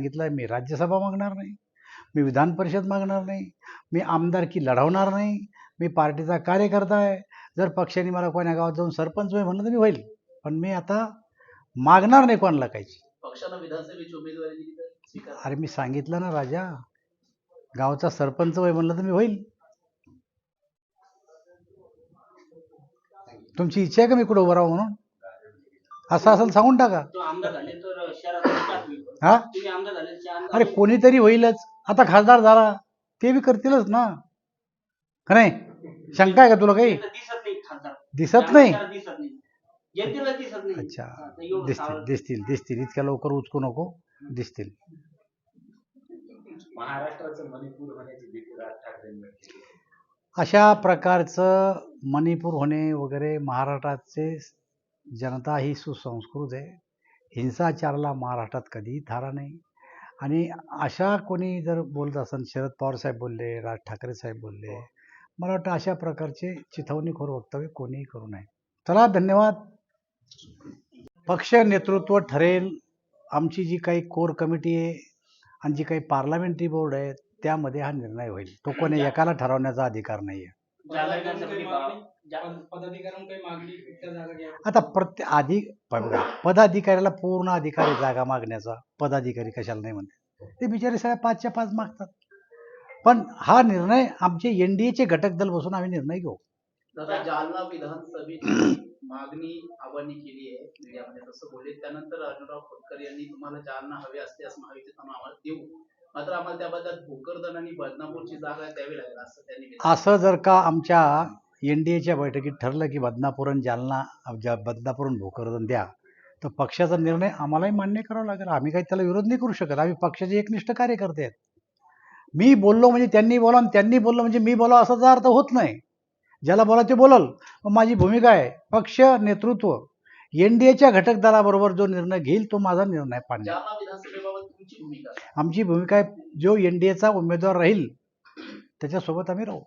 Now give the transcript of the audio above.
सांगितलं मी राज्यसभा मागणार नाही मी विधान परिषद मागणार नाही मी आमदारकी लढवणार नाही मी पार्टीचा कार्यकर्ता आहे जर पक्षाने मला कोण्या गावात जाऊन सरपंच होय म्हणलं तर मी होईल पण मी आता मागणार नाही कोणाला काहीच. अरे मी सांगितलं ना राजा गावचा सरपंच होय म्हणलं तर मी होईल. तुमची इच्छा आहे का मी कुठं उभं राहू म्हणून? असं असेल सांगून टाका. तो आमदार झाले तर शहरात विकास होईल. हा? तुम्ही आमदार झाले तर आमदार अरे कोणीतरी होईलच. आता खासदार झाला. ते बी करतीलच ना. का नाही? शंका आहे का तुला काही? दिसत नाही खासदार. दिसत नाही? शहरात दिसत नाही. जनतेला दिसत नाही. अच्छा. हा, तर एवढं दिसतील सावध. दिसतील दिसतील. इतक्या लवकर उचकू नको. दिसतील. महाराष्ट्राचं मणिपूर होण्याची भीती राज ठाकरेंनी व्यक्त केली. अशा प्रकारचं मणिपूर होणे वगैरे महाराष्ट्राचे जनता ही सुसंस्कृत आहे. हिंसाचाराला महाराष्ट्रात कधीही थारा नाही. आणि अशा कोणी जर बोलत असेल शरद पवार साहेब बोलले राज ठाकरे साहेब बोलले मला वाटतं अशा प्रकारचे चिथवणीखोर वक्तव्य कोणीही करू नये. चला धन्यवाद. पक्ष नेतृत्व ठरेल. आमची जी काही कोर कमिटी आहे आणि जी काही पार्लमेंटरी बोर्ड आहे त्यामध्ये हा निर्णय होईल. तो कोणी एकाला ठरवण्याचा अधिकार नाही आहे आता प्रत्येक आधी बघा पदाधिकाऱ्याला पूर्ण अधिकारी जागा मागण्याचा. पदाधिकारी कशाला नाही म्हणते. ते बिचारे सगळ्या पाचच्या पाच मागतात. पण हा निर्णय आमचे एन डी एचे घटक दल बसून आम्ही निर्णय घेऊ. जालना विधानसभेची मागणी आव्हानी केली आहे मीडियामध्ये. तसं बोलले त्यानंतर अर्जुनराव खोतकर यांनी तुम्हाला जालना हवे असते असं महायुतीत आम्हाला देऊ. मात्र आम्हाला त्याबद्दल भोकरदन आणि बदनापूरची जागा द्यावी लागेल असं त्यांनी असं जर का आमच्या एन डी एच्या बैठकीत ठरलं की बदनापूर आणि जालना ज्या बदनापूर आणि भोकरदन द्या. तर पक्षाचा निर्णय आम्हालाही मान्य करावा लागेल. आम्ही काही त्याला विरोध नाही करू शकत. आम्ही पक्षाचे एकनिष्ठ कार्यकर्ते आहेत. मी बोललो म्हणजे त्यांनी बोला आणि त्यांनी बोललो म्हणजे मी बोला असाचा अर्थ होत नाही. ज्याला बोला ते बोलल. मग माझी भूमिका आहे पक्ष नेतृत्व. एन डी एच्या घटक दलाबरोबर जो निर्णय घेईल तो माझा निर्णय पाडणे? आमची भूमिका आहे जो एन डी एचा उमेदवार राहील त्याच्यासोबत आम्ही राहू.